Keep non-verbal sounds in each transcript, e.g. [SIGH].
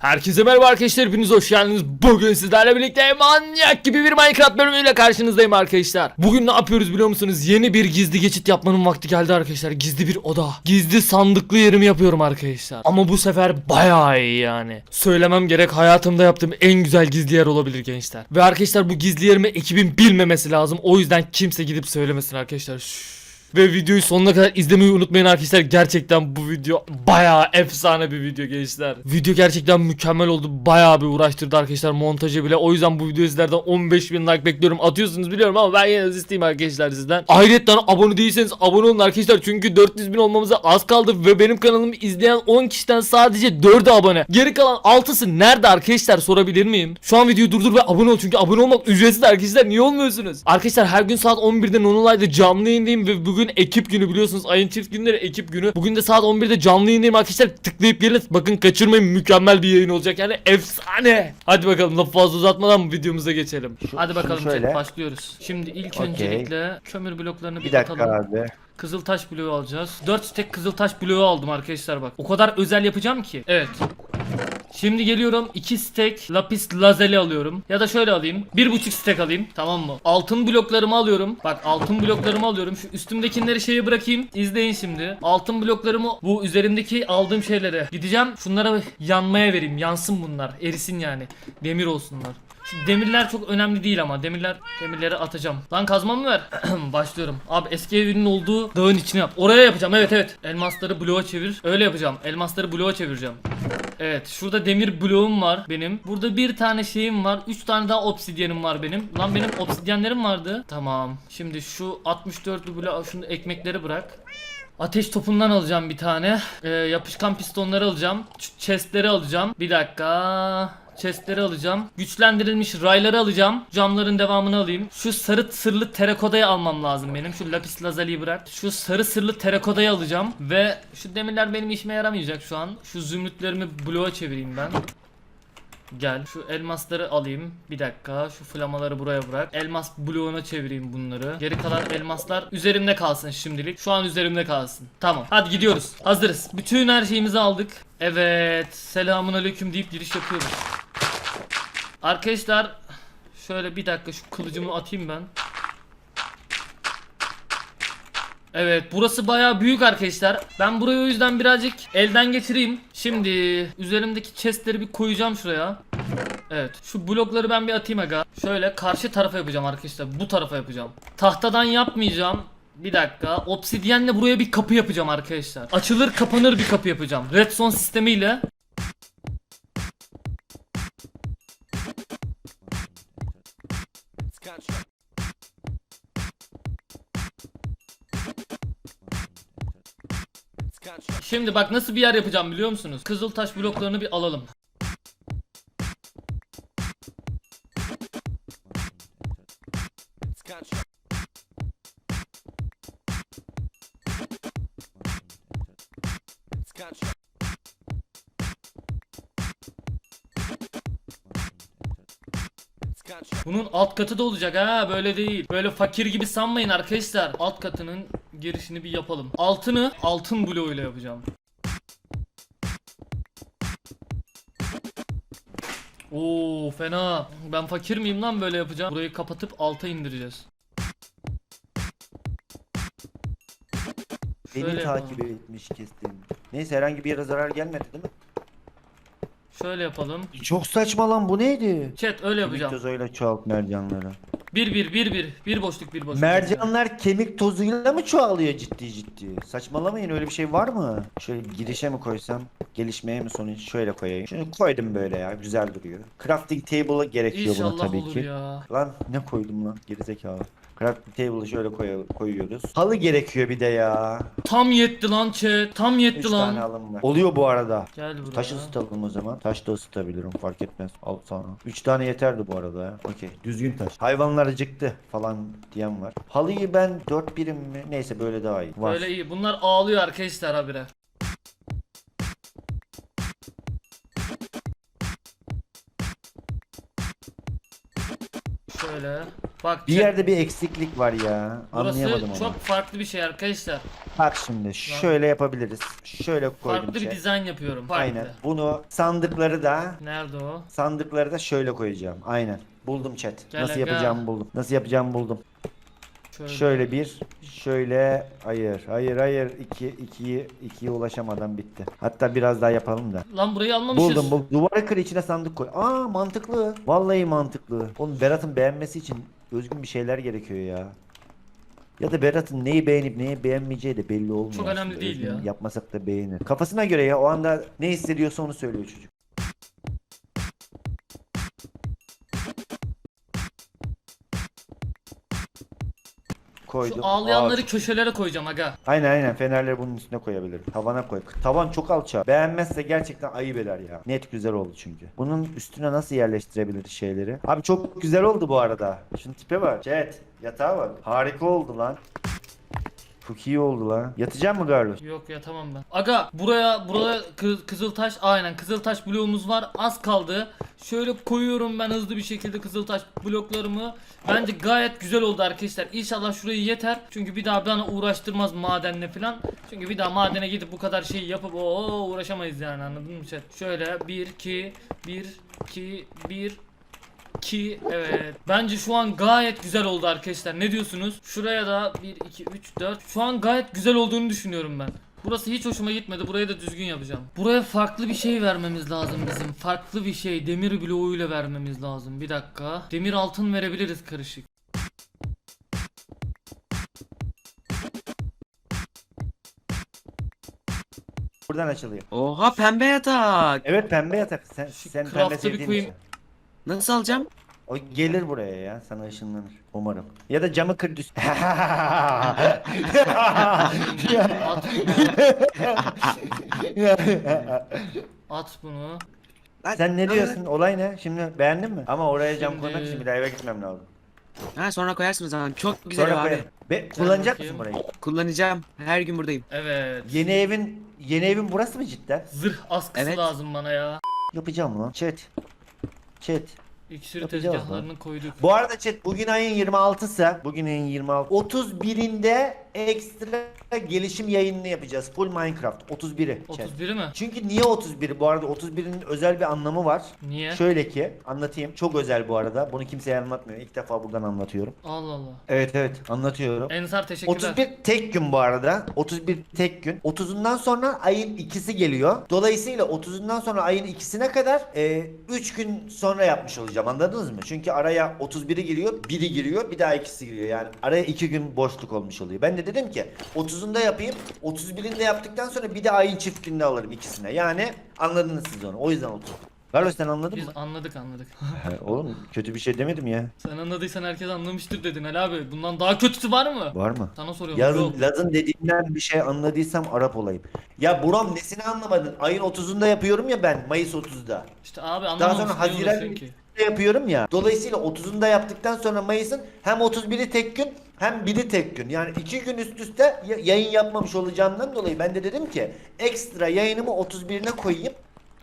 Herkese merhaba arkadaşlar hepiniz hoş geldiniz. Bugün sizlerle birlikte manyak gibi bir Minecraft bölümüyle karşınızdayım arkadaşlar. Bugün ne yapıyoruz biliyor musunuz? Yeni bir gizli geçit yapmanın vakti geldi arkadaşlar. Gizli bir oda. Gizli sandıklı yerimi yapıyorum arkadaşlar. Ama bu sefer bayağı iyi yani. Söylemem gerek hayatımda yaptığım en güzel gizli yer olabilir gençler. Ve arkadaşlar bu gizli yerimi ekibin bilmemesi lazım. O yüzden kimse gidip söylemesin arkadaşlar. Şşş. Ve videoyu sonuna kadar izlemeyi unutmayın arkadaşlar. Gerçekten bu video bayağı efsane bir video gençler. Video gerçekten mükemmel oldu. Bayağı bir uğraştırdı arkadaşlar montajı bile. O yüzden bu videoyu sizlerden 15 bin like bekliyorum. Atıyorsunuz biliyorum ama ben yine isteyeyim arkadaşlar sizden. Ayrıca abone değilseniz abone olun arkadaşlar. Çünkü 400 bin olmamıza az kaldı. Ve benim kanalımı izleyen 10 kişiden sadece 4'ü abone. Geri kalan 6'sı nerede arkadaşlar sorabilir miyim? Şu an videoyu durdur ve abone ol. Çünkü abone olmak ücretsiz arkadaşlar. Niye olmuyorsunuz? Arkadaşlar her gün saat 11'de Nonolay'da canlı yayındayım ve bugün ekip günü biliyorsunuz. Ayın çift günleri ekip günü. Bugün de saat 11'de canlı yayındayım arkadaşlar. Tıklayıp gelin. Bakın kaçırmayın. Mükemmel bir yayın olacak. Yani efsane. Hadi bakalım lafı fazla uzatmadan videomuza geçelim. Şu- Hadi bakalım şöyle. başlıyoruz. Şimdi ilk Okey. öncelikle kömür bloklarını bir, Bir dakika atalım. abi. Kızıl taş bloğu alacağız. 4 stek kızıl taş bloğu aldım arkadaşlar bak. O kadar özel yapacağım ki. Evet. Şimdi geliyorum 2 stek lapis lazuli alıyorum. Ya da şöyle alayım. 1.5 stek alayım. Tamam mı? Altın bloklarımı alıyorum. Bak altın bloklarımı alıyorum. Şu üstümdekileri şeye bırakayım. İzleyin şimdi. Altın bloklarımı bu üzerimdeki aldığım şeylere gideceğim. Şunlara yanmaya vereyim. Yansın bunlar. Erisin yani. Demir olsunlar. Şu demirler çok önemli değil ama demirler demirleri atacağım. Lan kazmamı ver. [CLEARS THROAT] Başlıyorum. Abi eski evinin olduğu dağın içine yap. Oraya yapacağım. Evet evet. Elmasları bloğa çevir. Öyle yapacağım. Elmasları bloğa çevireceğim. Evet şurada demir bloğum var benim. Burada bir tane şeyim var. 3 tane daha obsidyenim var benim. Lan benim obsidyenlerim vardı. Tamam. Şimdi şu 64'lü bloğu şunu ekmekleri bırak. Ateş topundan alacağım bir tane. Ee, yapışkan pistonları alacağım. Ç- chestleri alacağım. Bir dakika. Chestleri alacağım. Güçlendirilmiş rayları alacağım. Camların devamını alayım. Şu sarı sırlı terakodayı almam lazım benim. Şu lapis lazaliyi bırak. Şu sarı sırlı terakodayı alacağım. Ve şu demirler benim işime yaramayacak şu an. Şu zümrütlerimi bloğa çevireyim ben. Gel şu elmasları alayım. Bir dakika şu flamaları buraya bırak. Elmas bloğuna çevireyim bunları. Geri kalan elmaslar üzerimde kalsın şimdilik. Şu an üzerimde kalsın. Tamam. Hadi gidiyoruz. Hazırız. Bütün her şeyimizi aldık. Evet. Selamun aleyküm deyip giriş yapıyoruz. Arkadaşlar şöyle bir dakika şu kılıcımı atayım ben. Evet burası bayağı büyük arkadaşlar. Ben burayı o yüzden birazcık elden geçireyim. Şimdi üzerimdeki chestleri bir koyacağım şuraya. Evet şu blokları ben bir atayım aga. Şöyle karşı tarafa yapacağım arkadaşlar. Bu tarafa yapacağım. Tahtadan yapmayacağım. Bir dakika. Obsidyenle buraya bir kapı yapacağım arkadaşlar. Açılır kapanır bir kapı yapacağım. Redstone sistemiyle. Şimdi bak nasıl bir yer yapacağım biliyor musunuz? Kızıl taş bloklarını bir alalım. Bunun alt katı da olacak ha böyle değil. Böyle fakir gibi sanmayın arkadaşlar. Alt katının girişini bir yapalım. Altını altın bloğuyla yapacağım. Oo fena. Ben fakir miyim lan böyle yapacağım? Burayı kapatıp alta indireceğiz. Beni Şöyle takip yapalım. etmiş kestim. Neyse herhangi bir yere zarar gelmedi değil mi? Şöyle yapalım. Çok saçma lan bu neydi? Chat öyle yapacağım. Kemik tozuyla çoğalt mercanları. Bir bir bir bir. Bir boşluk bir boşluk. Mercanlar kemik tozuyla mı çoğalıyor ciddi ciddi? Saçmalamayın öyle bir şey var mı? Şöyle girişe mi koysam? Gelişmeye mi sonuç? Şöyle koyayım. Şunu koydum böyle ya güzel duruyor. Crafting table'a gerekiyor buna İnşallah tabii olur ki. ya. Lan ne koydum lan gerizekalı. Crafting table'ı şöyle koy- koyuyoruz. Halı gerekiyor bir de ya. Tam yetti lan chat. Tam yetti 3 lan. tane halım var. Oluyor bu arada. Gel buraya. Taş ısıtalım o zaman. Taş da ısıtabilirim fark etmez. Al sana. 3 tane yeterdi bu arada ya. Okey. Düzgün taş. Hayvanlar acıktı falan diyen var. Halıyı ben 4 birim mi? Neyse böyle daha iyi. Var. Böyle iyi. Bunlar ağlıyor arkadaşlar habire. Şöyle. Bak Bir yerde bir eksiklik var ya. burası Anlayamadım çok onu. farklı bir şey arkadaşlar. Bak şimdi şöyle yapabiliriz. Şöyle koydum. Farklı bir chat. dizayn yapıyorum. Farklı. Aynen. Bunu sandıkları da Nerede o? sandıkları da şöyle koyacağım. Aynen. Buldum chat. Gel Nasıl aga. yapacağımı buldum. Nasıl yapacağımı buldum. Şöyle. Şöyle bir, şöyle hayır, hayır, hayır. İki, ikiyi, ikiye ulaşamadan bitti. Hatta biraz daha yapalım da. Lan burayı almamışız. Buldum, buldum. Duvarı kır içine sandık koy. Aa mantıklı. Vallahi mantıklı. Oğlum Berat'ın beğenmesi için özgün bir şeyler gerekiyor ya. Ya da Berat'ın neyi beğenip neyi beğenmeyeceği de belli olmuyor. Çok önemli aslında. değil Özgün ya. Yapmasak da beğenir. Kafasına göre ya o anda ne hissediyorsa onu söylüyor çocuk. Koydum. Şu ağlayanları Aa, köşelere koyacağım aga. Aynen aynen fenerleri bunun üstüne koyabilirim. Tavana koy. Tavan çok alçak. Beğenmezse gerçekten ayıp eder ya. Net güzel oldu çünkü. Bunun üstüne nasıl yerleştirebiliriz şeyleri? Abi çok güzel oldu bu arada. Şunun tipe bak. Chat. Yatağa bak. Harika oldu lan. Çok iyi oldu lan. Yatacak mı Carlos? Yok ya tamam ben. Aga buraya buraya kı- kızıltaş aynen kızıltaş bloğumuz var. Az kaldı. Şöyle koyuyorum ben hızlı bir şekilde kızıltaş bloklarımı. Bence gayet güzel oldu arkadaşlar. İnşallah şurayı yeter. Çünkü bir daha bana uğraştırmaz madenle falan. Çünkü bir daha madene gidip bu kadar şey yapıp o uğraşamayız yani anladın mı? Şöyle 1 2 1 2 1 2 evet. Bence şu an gayet güzel oldu arkadaşlar. Ne diyorsunuz? Şuraya da 1 2 3 4. Şu an gayet güzel olduğunu düşünüyorum ben. Burası hiç hoşuma gitmedi. Burayı da düzgün yapacağım. Buraya farklı bir şey vermemiz lazım bizim. Farklı bir şey. Demir bloğuyla vermemiz lazım. Bir dakika. Demir altın verebiliriz karışık. Buradan açılıyor. Oha pembe yatak. Evet pembe yatak. Sen, sen pembe craft'ı bir sevdiğin koyayım. için. Nasıl alacağım? O gelir buraya ya. Sana ışınlanır. Umarım. Ya da camı kır düz. At bunu. Lan- Sen ne diyorsun? Olay ne? Şimdi beğendin mi? Ama oraya cam Şimdi- koymak için bir daha eve gitmem lazım. Ha sonra koyarsınız zaman. Çok güzel Sonra abi. koyarım. Be, kullanacak mısın bakayım. burayı? Kullanacağım. Her gün buradayım. Evet. Yeni evin yeni evin burası mı cidden? Zırh askısı Evet. lazım bana ya. Yapacağım lan. Chat. Chat. İksir Yapacağız tezgahlarını koyduk. Bu arada chat bugün ayın 26'sı. Bugün ayın 26. 31'inde ekstra gelişim yayınını yapacağız. Full Minecraft. 31'i. chat. 31'i mi? Çünkü niye 31'i? Bu arada 31'in özel bir anlamı var. Niye? Şöyle ki anlatayım. Çok özel bu arada. Bunu kimseye anlatmıyor. İlk defa buradan anlatıyorum. Allah Allah. Evet evet anlatıyorum. Ensar teşekkürler. 31 tek gün bu arada. 31 tek gün. 30'undan sonra ayın ikisi geliyor. Dolayısıyla 30'undan sonra ayın ikisine kadar 3 gün sonra yapmış olacağım. Anladınız mı? Çünkü araya 31'i giriyor, biri giriyor, bir daha ikisi giriyor. Yani araya 2 gün boşluk olmuş oluyor. Ben de dedim ki 30'unda yapayım. 31'inde yaptıktan sonra bir de ayın çift gününü alırım ikisine. Yani anladınız siz onu. O yüzden 30. Carlos sen anladın Biz mı? anladık anladık. He, Oğlum kötü bir şey demedim ya. Sen anladıysan herkes anlamıştır dedin Ali abi. Bundan daha kötüsü var mı? Var mı? Sana soruyorum. Yazın, Yok. Laz'ın dediğinden bir şey anladıysam Arap olayım. Ya Buram nesini anlamadın? Ayın 30'unda yapıyorum ya ben Mayıs 30'da. İşte abi Daha anlamamışsın sonra Haziran ki? yapıyorum ya. Dolayısıyla 30'unda yaptıktan sonra Mayıs'ın hem 31'i tek gün hem biri tek gün. Yani iki gün üst üste ya- yayın yapmamış olacağımdan dolayı ben de dedim ki ekstra yayınımı 31'ine koyayım.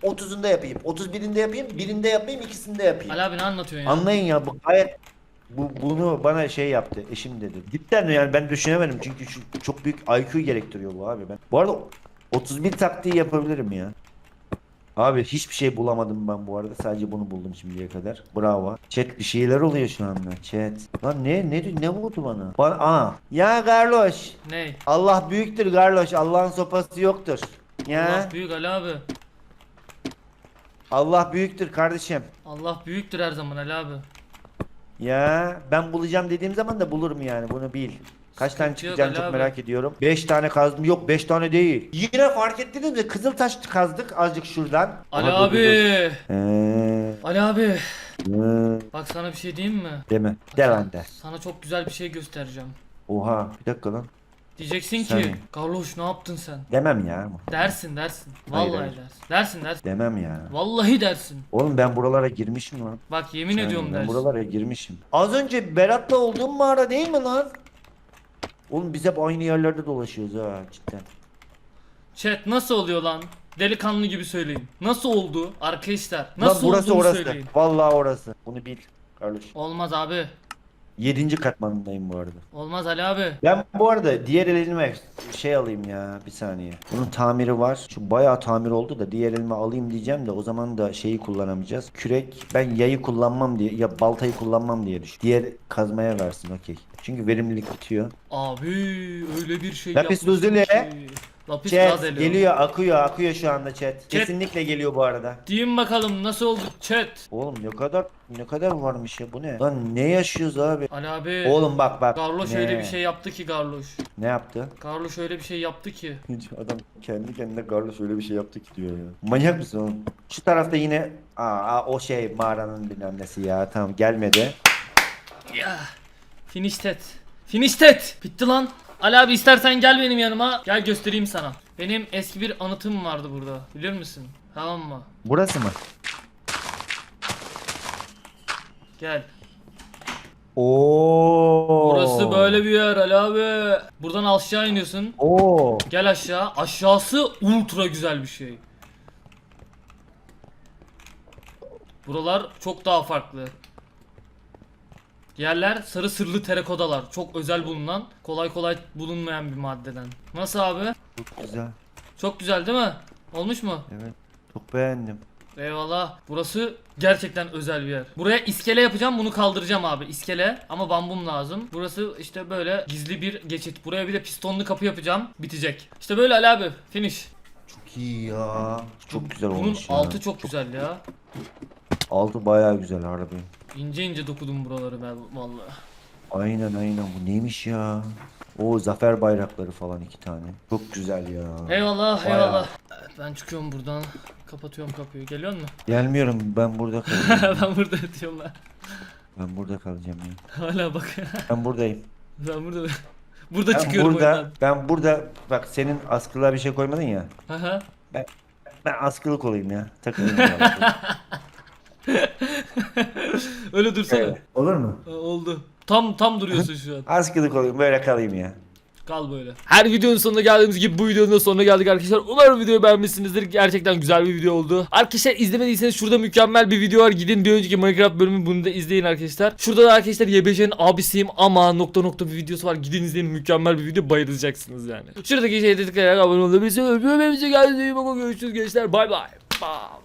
30'unda yapayım. 31'inde yapayım. Birinde yapayım. ikisinde yapayım. Ali abi ne anlatıyorsun ya? Anlayın ya bu gayet bu, bunu bana şey yaptı eşim dedi. Cidden yani ben düşünemedim çünkü çok büyük IQ gerektiriyor bu abi ben. Bu arada 31 taktiği yapabilirim ya. Abi hiçbir şey bulamadım ben bu arada. Sadece bunu buldum şimdiye kadar. Bravo. Chat bir şeyler oluyor şu anda. Chat. Lan ne ne ne vurdu bana? Bana aa. Ya Garloş. Ney? Allah büyüktür Garloş. Allah'ın sopası yoktur. Ya Allah büyük Ali abi. Allah büyüktür kardeşim. Allah büyüktür her zaman Ali abi. Ya ben bulacağım dediğim zaman da bulurum yani bunu bil. Kaç tane Sıkıntı yok çıkacağını Ali çok abi. merak ediyorum. 5 tane kazdım. Yok 5 tane değil. Yine fark ettiniz mi? Kızıl taş kazdık azıcık şuradan. Ali dur. abi. Ee, Ali abi. ee, Bak sana bir şey diyeyim mi? deme. De lan de. Sana çok güzel bir şey göstereceğim. Oha bir dakika lan. Diyeceksin Sen- ki Carlos ne yaptın sen? Demem ya. Dersin dersin. Hayır, Vallahi hayır. dersin. Dersin dersin. Demem ya. Vallahi dersin. Oğlum ben buralara girmişim lan. Bak yemin Sen- ediyorum ben dersin. buralara girmişim. Az önce Berat'la olduğum mağara değil mi lan? Oğlum biz hep aynı yerlerde dolaşıyoruz ha cidden. Chat nasıl oluyor lan? Delikanlı gibi söyleyin. Nasıl oldu arkadaşlar? Lan Nasıl burası olduğunu orası. söyleyin. Vallahi orası. Bunu bil. Kardeş. Olmaz abi. 7. katmanındayım bu arada. Olmaz Ali abi. Ben bu arada diğer elime şey alayım ya bir saniye. Bunun tamiri var. Şu bayağı tamir oldu da diğer elime alayım diyeceğim de o zaman da şeyi kullanamayacağız. Kürek ben yayı kullanmam diye ya baltayı kullanmam diye düşün. Diğer kazmaya versin okey. Çünkü verimlilik bitiyor. Abi öyle bir şey Lapis lazuli. ki. Lapis Chat geliyor akıyor akıyor şu anda chat. Kesinlikle geliyor bu arada. Diyeyim bakalım nasıl oldu chat. Oğlum ne kadar ne kadar varmış ya bu ne? Lan ne yaşıyoruz abi? Ali abi. Oğlum bak bak. Garloş ne? öyle bir şey yaptı ki Garloş. Ne yaptı? Garloş öyle bir şey yaptı ki. [LAUGHS] Adam kendi kendine Carlos öyle bir şey yaptı ki diyor ya. Manyak mısın oğlum? Şu tarafta yine aa, aa, o şey mağaranın bilmem nesi ya. Tamam gelmedi. Ya. Finished. Finished. Bitti lan. Ali abi istersen gel benim yanıma. Gel göstereyim sana. Benim eski bir anıtım vardı burada. Bilir misin? Tamam mı? Burası mı? Gel. Oo. Burası böyle bir yer Ali abi. Buradan aşağı iniyorsun. Oo. Gel aşağı. Aşağısı ultra güzel bir şey. Buralar çok daha farklı. Yerler sarı sırlı terakodalar. Çok özel bulunan, kolay kolay bulunmayan bir maddeden. Nasıl abi? Çok güzel. Çok güzel değil mi? Olmuş mu? Evet. Çok beğendim. Eyvallah. Burası gerçekten özel bir yer. Buraya iskele yapacağım bunu kaldıracağım abi. İskele ama bambum lazım. Burası işte böyle gizli bir geçit. Buraya bir de pistonlu kapı yapacağım. Bitecek. İşte böyle Ali abi. Finish. Çok iyi ya. Çok güzel Bunun olmuş ya. altı çok güzel ya. Altı bayağı güzel harbi. İnce ince dokudum buraları ben vallahi. Aynen aynen bu neymiş ya? O zafer bayrakları falan iki tane. Çok güzel ya. Eyvallah Bayağı. eyvallah. Evet, ben çıkıyorum buradan. Kapatıyorum kapıyı. Geliyor musun? Gelmiyorum ben burada [LAUGHS] kalacağım. ben burada yatıyorum ben. ben burada kalacağım ya. Hala bak. Ben buradayım. ben burada burada Ben çıkıyorum burada, oyundan. ben burada bak senin askılığa bir şey koymadın ya. Aha. Ben askılık olayım ya. Takılayım. ya. [LAUGHS] [LAUGHS] Öyle dursana. Evet, Olur mu? Ha, Oldu. Tam tam duruyorsun şu an. [LAUGHS] Askılık olayım böyle kalayım ya. Kal böyle. Her videonun sonuna geldiğimiz gibi bu videonun da sonuna geldik arkadaşlar. Umarım videoyu beğenmişsinizdir. Gerçekten güzel bir video oldu. Arkadaşlar izlemediyseniz şurada mükemmel bir video var. Gidin bir önceki Minecraft bölümü bunu da izleyin arkadaşlar. Şurada da arkadaşlar YBC'nin abisiyim ama nokta nokta bir videosu var. Gidin izleyin mükemmel bir video bayılacaksınız yani. Şuradaki şeyde tıklayarak abone olabilirsiniz. Öpüyorum hepinizi. Kendinize iyi bakın. Görüşürüz gençler. Bay bay. Bam.